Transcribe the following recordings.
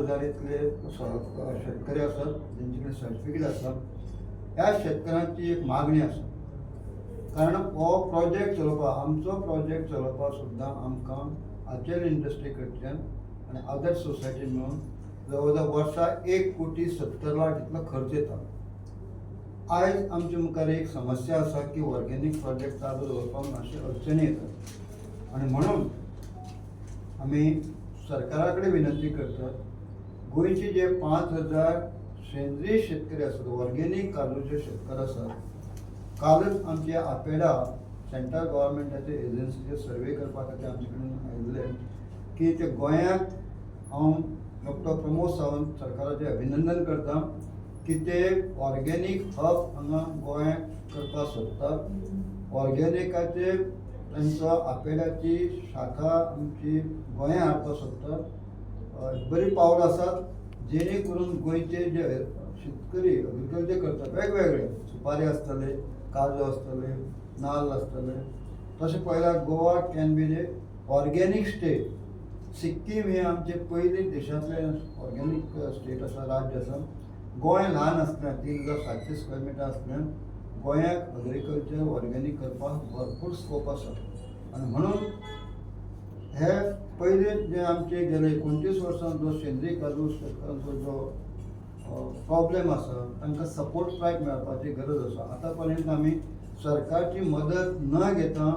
हजार म्हणजे शेतकरी आसात ज्यांच्याकडे कडेन सर्टिफिकेट असतात ह्या शेतकऱ्यांची एक मागणी आसा कारण हो प्रोजेक्ट चलोवपाक आमचो प्रोजेक्ट चलोवपाक सुद्दां आमकां आचेल इंडस्ट्री कडच्यान आनी अदर सोसायटी मेळून जवळ जवळ वर्सा एक कोटी सत्तर लाख इतलो खर्च येता आयज आमचे मुखार एक समस्या आसा की ऑर्गेनीक प्रोजेक्ट चालू दवरपाक मातशे अडचणी येतात. आनी म्हणून आमी सरकारा कडेन विनंती करतात गोंयचे जे पांच हजार सेंद्रीय शेतकरी आसात ऑर्गेनीक काजूचे शेतकार आसात कालच आमचे आपेडा सेंट्रल गव्हर्मेंटाचे एजन्सीचे सर्वे करपा खातीर आमचे कडेन आयिल्ले की ते गोंयांत हांव डॉक्टर प्रमोद सावंत सरकाराचें अभिनंदन करता की ते ऑर्गेनीक हब हांगा गोंयांत करपाक सोदतात ऑर्गेनिकाचे तांचो आपेडाची शाखा आमची गोंयांत हाडपाक सोदतात बरी पावलं आसात जेणे करून गोंयचे जे शेतकरी एग्रिकल्चर करतात वेगवेगळे सुपारी आसतले काजू आसतले नाल्ल आसतले तशें पळयल्यार Goa can B J organic state Sikkim हे आमचे पयली देशांतले ऑर्गेनीक स्टेट आसा राज्य आसा गोंय ल्हान आसल्यार तीन हजार सातशे स्क्वेअर मिटर आसल्यार गोंयाक एग्रिकल्चर ऑर्गेनीक करपाक भरपूर स्कोप आसा आनी म्हणून हे पहिले जे आमचे गेले एकोणतीस वर्सां जो सेंद्रीय काजू शेतकारांचो जो प्रॉब्लेम आसा तांकां सपोर्ट प्रायस मेळपाची गरज आसा. आतां पर्यंत आमी सरकारची मदत न घेता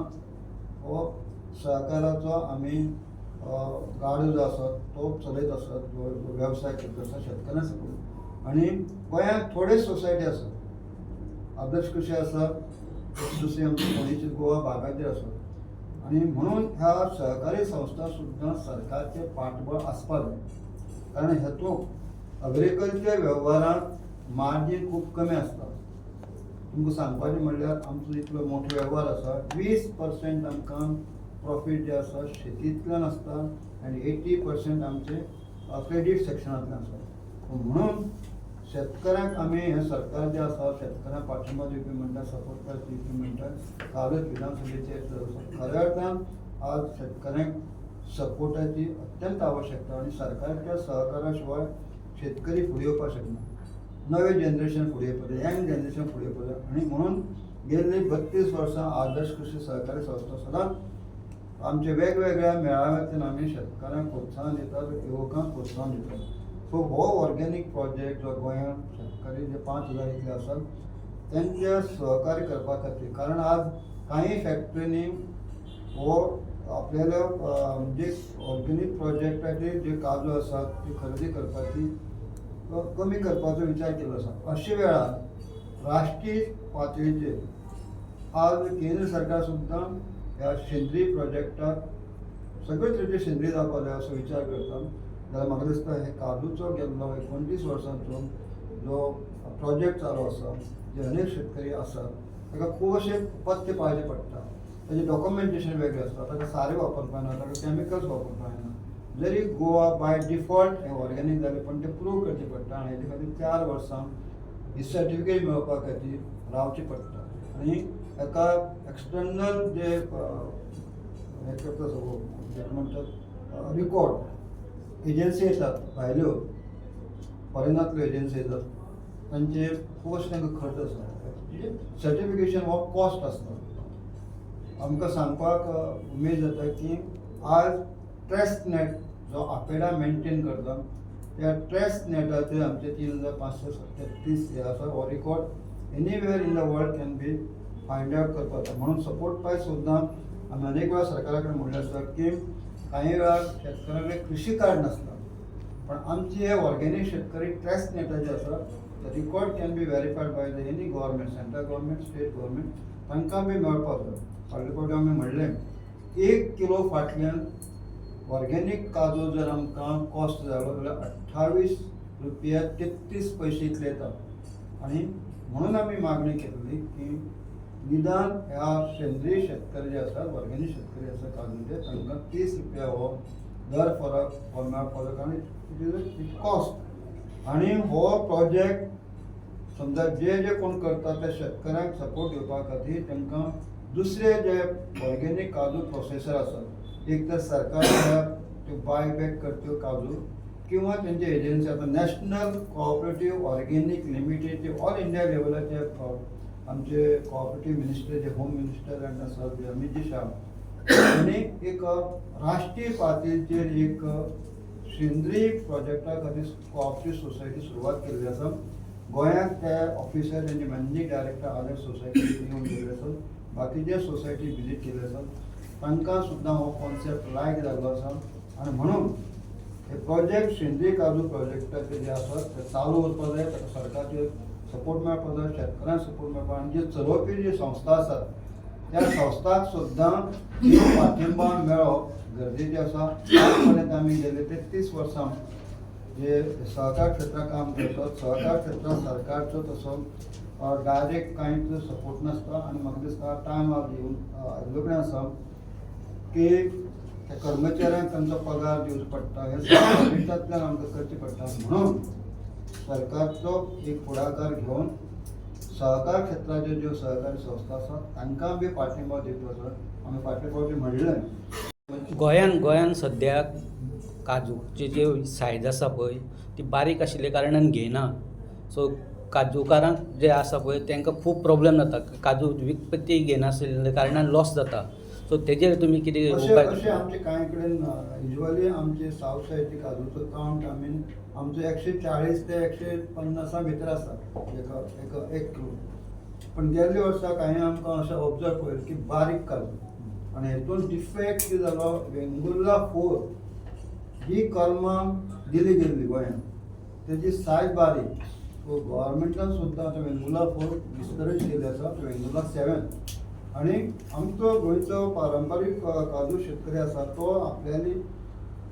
हो सहकाराचो आमी गाडो जो आसा तो चलयत आसात जो वेवसाय करता आसा शेतकारां सपोर्ट आनी गोंयांत थोडे सोसायटी आसात आदर्श कशी आसा दुसरी आमची गोवा बागायती आसात आनी म्हणून ह्या सहकारी संस्था सुद्दां सरकारचे पाठबळ आसपाक कारण हेतूंत अग्रिकल्चर वेव्हारांत मार्जिन खूब कमी आसता तुमकां सांगपाचें म्हणल्यार आमचो इतलो मोठो वेव्हार आसा वीस पर्सेंट आमकां प्रॉफीट जे आसा शेतींतल्यान आसता आनी एटी पर्सेंट आमचे क्रेडिट सेक्शनांतल्यान आसा म्हणून शेतकऱ्यांक आमी हे सरकार जे आसा शेतकऱ्यांक पाठिंबा दिवपी म्हणटा सपोर्ट प्रायस दिवपी म्हणटा कालच विधानसभेचेर खऱ्या अर्थान आज शेतकऱ्यांक सपोर्टाची अत्यंत आवश्यकता आनी सरकारच्या सहकारा शिवाय शेतकरी फुडें येवपाक शकना नवे जनरेशन फुडें येवपाक जाय यंग जनरेशन फुडें येवपाक जाय आनी म्हणून गेल्ली बत्तीस वर्सां आदर्श कृषी सहकारी संस्था सदांच आमचे वेगवेगळ्या मेळाव्यांतल्यान आमी शेतकऱ्यांक प्रोत्साहन दितात युवकांक प्रोत्साहन दितात. सो हो ऑर्गेनीक प्रोजेक्ट जो गोंयांत शेतकरी जे पांच हजार इतले आसात तेंचे सहकार्य करपा खातीर कारण आज काही फॅक्टरींनी हो आपल्याले जे म्हणजे ऑर्गेनीक प्रोजेक्टाचे जे काजू आसात ती खरेदी करपाची कमी करपाचो विचार केलो आसा अशे वेळार राष्ट्रीय पातळीचेर आज केंद्र सरकार सुद्दां ह्या सेंद्रीय प्रोजेक्टाक सगळे तरेचे सेंद्रीय जावपा जाय असो विचार करता जाल्यार म्हाका दिसता हे काजूचो गेल्लो एकोणतीस वर्सांचो जो प्रोजेक्ट चालू आसा जे अनेक शेतकरी आसात ताका खूब अशें पथ्य पाळचें पडटा ताजें डॉक्युमेंटेशन वेगळें आसता ताका सारें वापरपाक येना ताका कॅमिकल्स वापरपाक जायना जरी गोवा बाय डिफॉल्ट हें ऑर्गेनीक जालें पण ते प्रूव करचें पडटा आनी हेजे खातीर चार वर्सां ही सर्टिफिकेट मेळोवपा खातीर रावचें पडटा आनी हेका एक्सटर्नल जे हे करता सगळो म्हणटात रिकॉर्ड एजन्सी येतात भायल्यो. फॉरेनांतल्यो एजन्सी येतात. तांचे पोस्ट तांकां खर्च आसता सर्टिफिकेशन हो कॉस्ट आसता आमकां सांगपाक उमेद जाता की आज ट्रेस्ट नेट जो आपेडा मेंटेन करता त्या ट्रेस्ट नेटाचेर आमचे तीन हजार पांचशे तेत्तीस हे आसा हो record anywhere in the world can be find out करपाक जाता म्हणून सपोर्ट प्रायस सुद्दां आमी अनेक वेळा सरकारा कडेन म्हणलें आसा की काही वेळार शेतकऱ्या कृषी कृशी कार्ड नासता. पण आमची हे ऑर्गेनीक शेतकरी ट्रॅक्स नेटाचे आसा record can be verified by the any government central government state government तांकां बी मेळपाक जाय फाटल्या फावटी आमी म्हणलें एक किलो फाटल्यान ऑर्गेनीक काजू जर आमकां कॉस्ट जालो जाल्यार अठ्ठावीस रुपया तेत्तीस पयशे इतले येता आनी म्हणून आमी मागणी केल्ली की निदान ह्या सेंद्रीय शेतकरी जे आसा ऑर्गेनीक शेतकरी आसा काजूचे तांकां तीस रुपया हो दर फरक हो फरक जाय इट इज कॉस्ट आनी हो प्रोजेक्ट समजा जे जे कोण करता ते शेतकऱ्यांक सपोर्ट दिवपा खातीर तांकां दुसरे जे ऑर्गेनीक काजू प्रोसेसर आसात एक तर सरकार त्यो बाय बॅक करत्यो काजू किंवा त्यांची एजन्सी आता नॅशनल कॉपरेटिव्ह ऑर्गेनिक लिमिटेड जे ऑल इंडिया लेवलाचे आमचे कोऑपरेटिव्ह मिनिस्टर जे home minister and sir Amit ji Shah यांनी एक राष्ट्रीय पातळीचेर एक सेंद्रीय प्रोजेक्टा खातीर कोऑपरेटिव्ह सोसायटी सुरवात केल्ली आसा गोंयांत त्या ऑफिसर तेंचे मॅनेजींग डायरेक्टर आदर सोसायटी येवन गेल्ले आसात बाकीचे सोसायटी विजीट केल्ले आसात तांकां सुद्दां हो कॉन्सेप्ट लायक जाल्लो आसा आनी म्हणून हे प्रोजेक्ट सेंद्रीय काजू प्रोजेक्टाचे जे आसात ते चालू उरपाक जाय ताका सरकारचे सपोर्ट मेळपाक जाय शेतकऱ्यांक सपोर्ट मेळपाक आनी जे चलोवपी जी संस्था आसात त्या संस्थांक सुद्दां पाठिंबा मेळप गरजेचें आसा आज पर्यंत आमी गेले तेत्तीस वर्सां जे सहकार क्षेत्रांत काम करतात सहकार क्षेत्रांत सरकारचो तसो डायरेक्ट कांयच सपोर्ट नासता आनी म्हाका दिसता टायमार येवन आयिल्लो कडेन आसा की त्या कर्मचाऱ्यांक तांचो पगार दिवचो पडटा हे सगळें आमकां करचें पडटा म्हणून सरकारचो एक फुडाकार घेवन सहकार क्षेत्राच्यो ज्यो सहकारी संस्था आसात तांकां बी पाठिंबा दिवचो सर. आमी फाटले फावटी म्हणलें गोंयान गोंयान सद्याक काजूची जे सायज आसा पळय ती बारीक आशिल्ले कारणान घेयना. सो काजूकारांक जे आसा पळय तांकां खूब प्रॉब्लेम जाता. काजू विकपती घेयनासले कारणान लॉस जाता. सो तेजेर तुमी कितें उपाय अशें आमचे कांय कडेन युजली आमचे सावथ सायडची काजूचो कावंट आमी आमचो एकशे चाळीस ते एकशे पन्नासा भितर आसा एका एका एक किलो. पण गेल्ले वर्सा कांय आमकां अशें ऑब्जर्व पळयलें की बारीक काजू आनी हेतून डिफेक्ट कितें जालो वेंगुर्ला फोर ही कलमां दिली गेल्ली गोंयांत तेजी सायज बारीक. सो गोवोरमेंटान सुद्दां आतां वेंगुर्ला फोर डिस्करेज केल्ले आसा वेंगुर्ला सेवन आनी आमचो गोंयचो पारंपारीक काजू शेतकरी आसा तो आपल्याली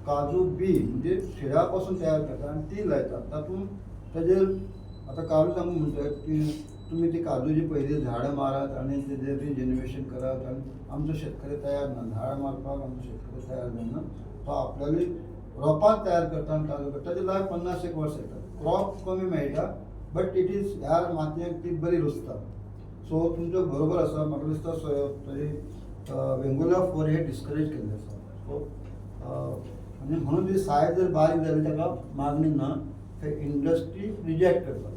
काजू बी म्हणजे शिळ्या पासून तयार करता आनी ती लायता तातूंत तेजेर आतां काजू सांगू म्हणटात की तुमी ती काजूची पहिली झाडां मारात आनी तेजेर रिजेन्युएशन करात आनी आमचो शेतकरी तयार ना झाडां मारपाक आमचो शेतकरी तयार जायना तो आपल्याली रोपात तयार करता आनी काजू करता ताजे लायफ पन्नास एक वर्स येता क्रॉप कमी मेळटा बट इट इज ह्या मातयेक ती बरी रुजता सो तुमचो बरोबर आसा म्हाका दिसता तरी वेंगुर्ला फोर हे डिस्करेज केल्ले आसा सो आनी म्हणजे म्हणून ती सायज जर बारीक जाली ताका मागणी ना ते इंडस्ट्री रिजेक्ट करता